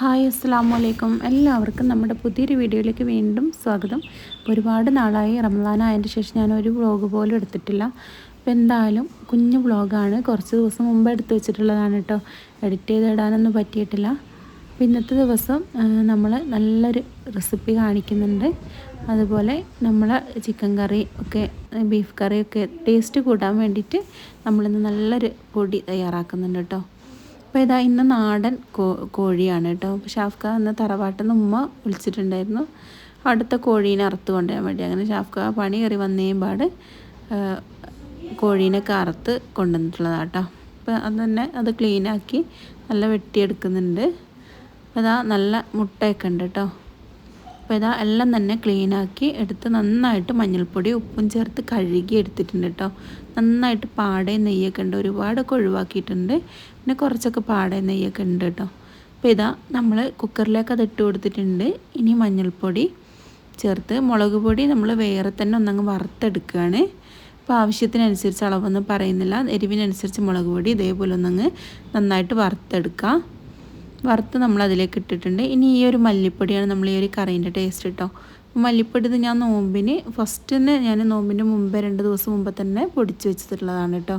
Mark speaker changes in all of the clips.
Speaker 1: Hi അസ്സാം വലൈക്കും എല്ലാവർക്കും നമ്മുടെ പുതിയൊരു വീഡിയോയിലേക്ക് വീണ്ടും സ്വാഗതം. ഒരുപാട് നാളായി റംസാനായതിന്റെ ശേഷം ഞാൻ ഒരു വ്ളോഗ് പോലും എടുത്തിട്ടില്ല. അപ്പോൾ എന്തായാലും കുഞ്ഞു വ്ളോഗാണ് കുറച്ച് ദിവസം മുമ്പ് എടുത്തു വെച്ചിട്ടുള്ളതാണ് കേട്ടോ. എഡിറ്റ് ചെയ്തിടാനൊന്നും പറ്റിയിട്ടില്ല. അപ്പോൾ ഇന്നത്തെ ദിവസം നമ്മൾ നല്ലൊരു റെസിപ്പി കാണിക്കുന്നുണ്ട്. അതുപോലെ നമ്മൾ ചിക്കൻ കറി ഒക്കെ ബീഫ് കറിയൊക്കെ ടേസ്റ്റ് കൂട്ടാൻ വേണ്ടിയിട്ട് നമ്മളിന്ന് നല്ലൊരു പൊടി തയ്യാറാക്കുന്നുണ്ട് കേട്ടോ. അപ്പോൾ ഇതാ ഇന്ന് നാടൻ കോഴിയാണ് കേട്ടോ. അപ്പോൾ ഷാഫ്ക ഇന്ന് തറവാട്ടിൽ നിന്ന് ഉമ്മ വിളിച്ചിട്ടുണ്ടായിരുന്നു. അടുത്ത കോഴീനെ അറുത്ത് കൊണ്ടുവരാൻ വേണ്ടി. അങ്ങനെ ഷാഫ്ക പണി കയറി വന്നേയും പാട് കോഴീനൊക്കെ അറുത്ത് കൊണ്ടുവന്നിട്ടുള്ളതാണ് കേട്ടോ. അപ്പോൾ അത് തന്നെ അത് ക്ലീനാക്കി നല്ല വെട്ടിയെടുക്കുന്നുണ്ട്. അപ്പോൾ അതാ നല്ല മുട്ടയൊക്കെ ഉണ്ട് കേട്ടോ. അപ്പോൾ ഇതാ എല്ലാം തന്നെ ക്ലീനാക്കി എടുത്ത് നന്നായിട്ട് മഞ്ഞൾപ്പൊടി ഉപ്പും ചേർത്ത് കഴുകി എടുത്തിട്ടുണ്ട് കേട്ടോ. നന്നായിട്ട് പാടെ നെയ്യൊക്കെ ഉണ്ട് ഒരുപാടൊക്കെ ഒഴിവാക്കിയിട്ടുണ്ട്. പിന്നെ കുറച്ചൊക്കെ പാടെ നെയ്യൊക്കെ ഉണ്ട് കേട്ടോ. അപ്പോൾ ഇതാ നമ്മൾ കുക്കറിലേക്ക് അത് ഇട്ട് കൊടുത്തിട്ടുണ്ട്. ഇനി മഞ്ഞൾപ്പൊടി ചേർത്ത് മുളക് പൊടി നമ്മൾ വേറെ തന്നെ ഒന്നങ്ങ് വറുത്തെടുക്കുകയാണ്. അപ്പോൾ ആവശ്യത്തിനനുസരിച്ച് അളവൊന്നും പറയുന്നില്ല. എരിവിനനുസരിച്ച് മുളക് പൊടി ഇതേപോലെ ഒന്നങ്ങ് നന്നായിട്ട് വറുത്തെടുക്കുക വറുത്ത് നമ്മൾ അതിലേക്ക് ഇട്ടിട്ടുണ്ട്. ഇനി ഈ ഒരു മല്ലിപ്പൊടിയാണ് നമ്മൾ ഈ ഒരു കറീന്റെ ടേസ്റ്റ് കേട്ടോ മല്ലിപ്പൊടി ഞാൻ നോമ്പിന് ഫസ്റ്റ് തന്നെ ഞാൻ നോമ്പിന്റെ മുമ്പേ രണ്ട് ദിവസം മുമ്പ് തന്നെ പൊടിച്ച് വെച്ചിട്ടുള്ളതാണ് കേട്ടോ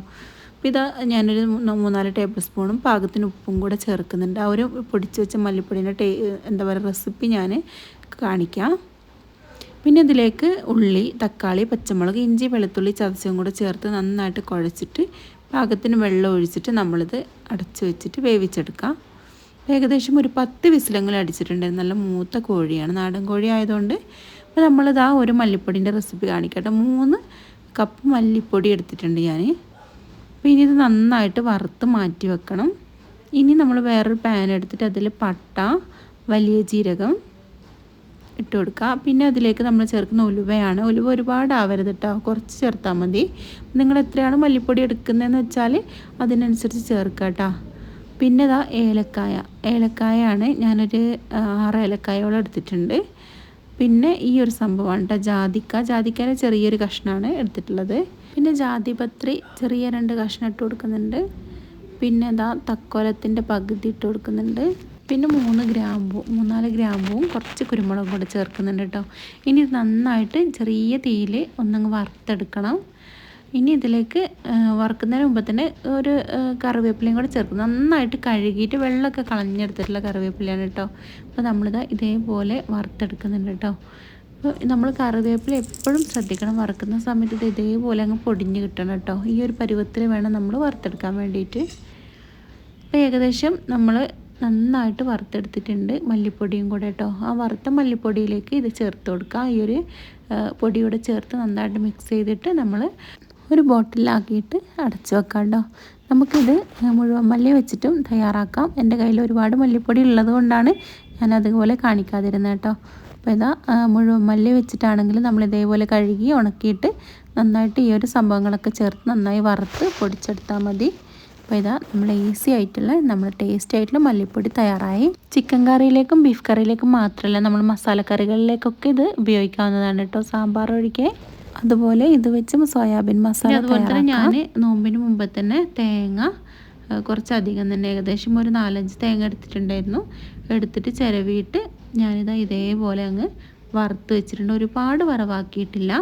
Speaker 1: അപ്പോൾ ഇതാ ഞാനൊരു മൂന്നാൽ ടേബിൾ സ്പൂണും പാകത്തിന് ഉപ്പും കൂടെ ചേർക്കുന്നുണ്ട്. ആ ഒരു പൊടിച്ച് വെച്ച മല്ലിപ്പൊടീന്റെ ടേ എന്താ പറയുക റെസിപ്പി ഞാൻ കാണിക്കാം. പിന്നെ ഇതിലേക്ക് ഉള്ളി തക്കാളി പച്ചമുളക് ഇഞ്ചി വെളുത്തുള്ളി ചതച്ചും കൂടെ ചേർത്ത് നന്നായിട്ട് കുഴച്ചിട്ട് പാകത്തിന് വെള്ളം ഒഴിച്ചിട്ട് നമ്മളിത് അടച്ചു വെച്ചിട്ട് വേവിച്ചെടുക്കാം. ഏകദേശം ഒരു പത്ത് വിസിലെങ്കിലും അടിച്ചിട്ടുണ്ടായിരുന്നു. നല്ല മൂത്ത കോഴിയാണ്. നാടൻ കോഴി ആയതുകൊണ്ട് അപ്പോൾ നമ്മളിത് ഒരു മല്ലിപ്പൊടിന്റെ റെസിപ്പി കാണിക്കട്ടെ. മൂന്ന് കപ്പ് മല്ലിപ്പൊടി എടുത്തിട്ടുണ്ട് ഞാൻ അപ്പോൾ ഇനി ഇത് നന്നായിട്ട് വറുത്ത് മാറ്റി വെക്കണം. ഇനി നമ്മൾ വേറൊരു പാൻ എടുത്തിട്ട് അതിൽ പട്ട വലിയ ജീരകം ഇട്ട് കൊടുക്കുക. പിന്നെ അതിലേക്ക് നമ്മൾ ചേർക്കുന്ന ഉലുവയാണ്. ഉലുവ ഒരുപാട് ആവരുത് കേട്ടോ കുറച്ച് ചേർത്താൽ മതി. നിങ്ങൾ എത്രയാണ് മല്ലിപ്പൊടി എടുക്കുന്നതെന്ന് വെച്ചാൽ അതിനനുസരിച്ച് ചേർക്കുക കേട്ടോ പിന്നെ ഇതാ ഏലക്കായ. ഏലക്കായാണ് ഞാനൊരു ആറ് ഏലക്കായോളം എടുത്തിട്ടുണ്ട്. പിന്നെ ഈ ഒരു സംഭവമാണ് കേട്ടോ ജാതിക്ക. ജാതിക്കയുടെ ചെറിയൊരു കഷ്ണമാണ് എടുത്തിട്ടുള്ളത്. പിന്നെ ജാതിപത്രി ചെറിയ രണ്ട് കഷ്ണം ഇട്ട് കൊടുക്കുന്നുണ്ട്. പിന്നെ ഇതാ തക്കോലത്തിന്റെ പകുതി ഇട്ട് കൊടുക്കുന്നുണ്ട്. പിന്നെ മൂന്ന് ഗ്രാമ്പൂ മൂന്നാൽ ഗ്രാമ്പൂവും കുറച്ച് കുരുമുളകും കൂടെ ചേർക്കുന്നുണ്ട് കേട്ടോ ഇനി നന്നായിട്ട് ചെറിയ തീയിൽ ഒന്നങ്ങ് വറുത്തെടുക്കണം. ഇനി ഇതിലേക്ക് വറുക്കുന്നതിന് മുമ്പ് തന്നെ ഒരു കറിവേപ്പിലയും കൂടെ ചേർക്കും. നന്നായിട്ട് കഴുകിയിട്ട് വെള്ളമൊക്കെ കളഞ്ഞെടുത്തിട്ടുള്ള കറിവേപ്പിലയാണ് കേട്ടോ. അപ്പോൾ നമ്മളിത് ഇതേപോലെ വറുത്തെടുക്കുന്നുണ്ട് കേട്ടോ. അപ്പോൾ നമ്മൾ കറിവേപ്പില എപ്പോഴും ശ്രദ്ധിക്കണം. വറുക്കുന്ന സമയത്ത് ഇത് ഇതേപോലെ അങ്ങ് പൊടിഞ്ഞ് കിട്ടണം കേട്ടോ. ഈ ഒരു പരുവത്തിൽ വേണം നമ്മൾ വറുത്തെടുക്കാൻ വേണ്ടിയിട്ട്. അപ്പോൾ ഏകദേശം നമ്മൾ നന്നായിട്ട് വറുത്തെടുത്തിട്ടുണ്ട് മല്ലിപ്പൊടിയും കൂടെ കേട്ടോ. ആ വറുത്ത മല്ലിപ്പൊടിയിലേക്ക് ഇത് ചേർത്ത് കൊടുക്കുക. ഈ ഒരു പൊടിയോടെ ചേർത്ത് നന്നായിട്ട് മിക്സ് ചെയ്തിട്ട് നമ്മൾ ഒരു ബോട്ടിലാക്കിയിട്ട് അടച്ചു വെക്കാം കേട്ടോ നമുക്കിത് മുഴുവൻ മല്ലി വെച്ചിട്ടും തയ്യാറാക്കാം. എന്റെ കയ്യിൽ ഒരുപാട് മല്ലിപ്പൊടി ഉള്ളത് കൊണ്ടാണ് ഞാൻ അതുപോലെ കാണിക്കാതിരുന്നത് കേട്ടോ. അപ്പോൾ ഇതാ മുഴുവൻ മല്ലി വെച്ചിട്ടാണെങ്കിൽ നമ്മൾ ഇതേപോലെ കഴുകി ഉണക്കിയിട്ട് നന്നായിട്ട് ഈ ഒരു സംഭവങ്ങളൊക്കെ ചേർത്ത് നന്നായി വറുത്ത് പൊടിച്ചെടുത്താൽ മതി. അപ്പോൾ ഇതാ നമ്മൾ ഈസി ആയിട്ടുള്ള നമ്മൾ ടേസ്റ്റ് ആയിട്ടുള്ള മല്ലിപ്പൊടി തയ്യാറായി. ചിക്കൻ കറിയിലേക്കും ബീഫ് കറിയിലേക്കും മാത്രമല്ല നമ്മൾ മസാലക്കറികളിലേക്കൊക്കെ ഇത് ഉപയോഗിക്കാവുന്നതാണ് കേട്ടോ സാമ്പാർ ഒഴികെ. അതുപോലെ ഇത് വെച്ചും സോയാബീൻ മസാല അതുപോലെ തന്നെ ഞാൻ നോമ്പിന് മുമ്പ് തന്നെ തേങ്ങ കുറച്ചധികം തന്നെ ഏകദേശം ഒരു നാലഞ്ച് തേങ്ങ എടുത്തിട്ടുണ്ടായിരുന്നു. എടുത്തിട്ട് ചിരവിയിട്ട് ഞാനിതാ ഇതേപോലെ അങ്ങ് വറുത്ത് വെച്ചിട്ടുണ്ട്. ഒരുപാട് വറവാക്കിയിട്ടില്ല.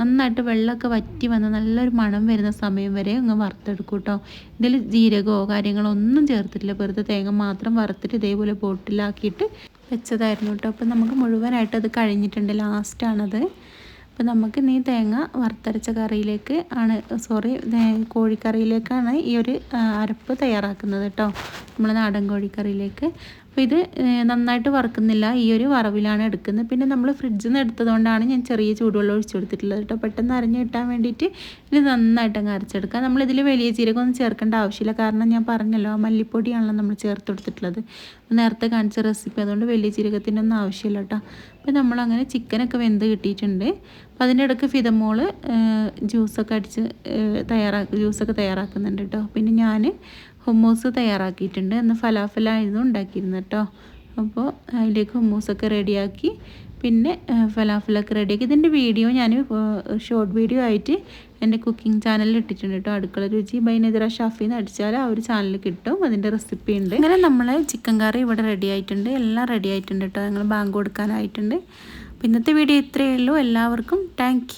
Speaker 1: നന്നായിട്ട് വെള്ളമൊക്കെ വറ്റി വന്ന് നല്ലൊരു മണം വരുന്ന സമയം വരെ അങ്ങ് വറുത്തെടുക്കും കേട്ടോ. ഇതിൽ ജീരകമോ കാര്യങ്ങളോ ഒന്നും ചേർത്തിട്ടില്ല. വെറുതെ തേങ്ങ മാത്രം വറുത്തിട്ട് ഇതേപോലെ ബോട്ടിലാക്കിയിട്ട് വെച്ചതായിരുന്നു കേട്ടോ. അപ്പം നമുക്ക് മുഴുവനായിട്ട് അത് കഴിഞ്ഞിട്ടുണ്ട്. ലാസ്റ്റാണത്. അപ്പോൾ നമുക്ക് നീ തേങ്ങ വറുത്തരച്ച കറിയിലേക്ക് ആണ് സോറി കോഴിക്കറിയിലേക്കാണ് ഈ ഒരു അരപ്പ് തയ്യാറാക്കുന്നത് കേട്ടോ നമ്മൾ നാടൻ കോഴിക്കറിയിലേക്ക്. അപ്പോൾ ഇത് നന്നായിട്ട് വറുക്കുന്നില്ല. ഈ ഒരു വറവിലാണ് എടുക്കുന്നത്. പിന്നെ നമ്മൾ ഫ്രിഡ്ജിൽ നിന്ന് എടുത്തതുകൊണ്ടാണ് ഞാൻ ചെറിയ ചൂടുവെള്ളം ഒഴിച്ചു കൊടുത്തിട്ടുള്ളത് കേട്ടോ പെട്ടെന്ന് അരഞ്ഞു കിട്ടാൻ വേണ്ടിയിട്ട് ഇത് നന്നായിട്ട് അങ്ങ് അരച്ചെടുക്കുക. നമ്മളിതിൽ വലിയ ജീരകമൊന്നും ചേർക്കേണ്ട ആവശ്യമില്ല. കാരണം ഞാൻ പറഞ്ഞല്ലോ മല്ലിപ്പൊടിയാണല്ലോ നമ്മൾ ചേർത്ത് കൊടുത്തിട്ടുള്ളത്. നേരത്തെ കാണിച്ച റെസിപ്പി അതുകൊണ്ട് വലിയ ജീരകത്തിന്റെ ഒന്നും ആവശ്യമില്ല കേട്ടോ അപ്പോൾ നമ്മളങ്ങനെ ചിക്കനൊക്കെ വെന്ത് കിട്ടിയിട്ടുണ്ട്. അപ്പോൾ അതിന്റെ ഇടയ്ക്ക് ഫിതമോൾ ജ്യൂസൊക്കെ അടിച്ച് തയ്യാറാക്കി ജ്യൂസൊക്കെ തയ്യാറാക്കുന്നുണ്ട് കേട്ടോ. പിന്നെ ഞാൻ ഹുമ്മൂസ് തയ്യാറാക്കിയിട്ടുണ്ട്. അന്ന് ഫലാഫലായിരുന്നു ഉണ്ടാക്കിയിരുന്നത് കേട്ടോ. അപ്പോൾ അതിലേക്ക് ഹുമ്മൂസൊക്കെ റെഡിയാക്കി പിന്നെ ഫലാഫലൊക്കെ റെഡിയാക്കി. ഇതിന്റെ വീഡിയോ ഞാൻ ഷോർട്ട് വീഡിയോ ആയിട്ട് എന്റെ കുക്കിംഗ് ചാനലിൽ ഇട്ടിട്ടുണ്ട് കേട്ടോ. അടുക്കള രുചി ബൈനെതിര ഷാഫി എന്ന് അടിച്ചാൽ ആ ഒരു ചാനൽ കിട്ടും. അതിന്റെ റെസിപ്പി ഉണ്ട്. അങ്ങനെ നമ്മളെ ചിക്കൻ കറി ഇവിടെ റെഡി ആയിട്ടുണ്ട്. എല്ലാം റെഡി ആയിട്ടുണ്ട് കേട്ടോ. ഞങ്ങൾ ബാങ്ക് കൊടുക്കാനായിട്ടുണ്ട്. ഇന്നത്തെ വീഡിയോ ഇത്രയേ ഉള്ളൂ. എല്ലാവർക്കും താങ്ക്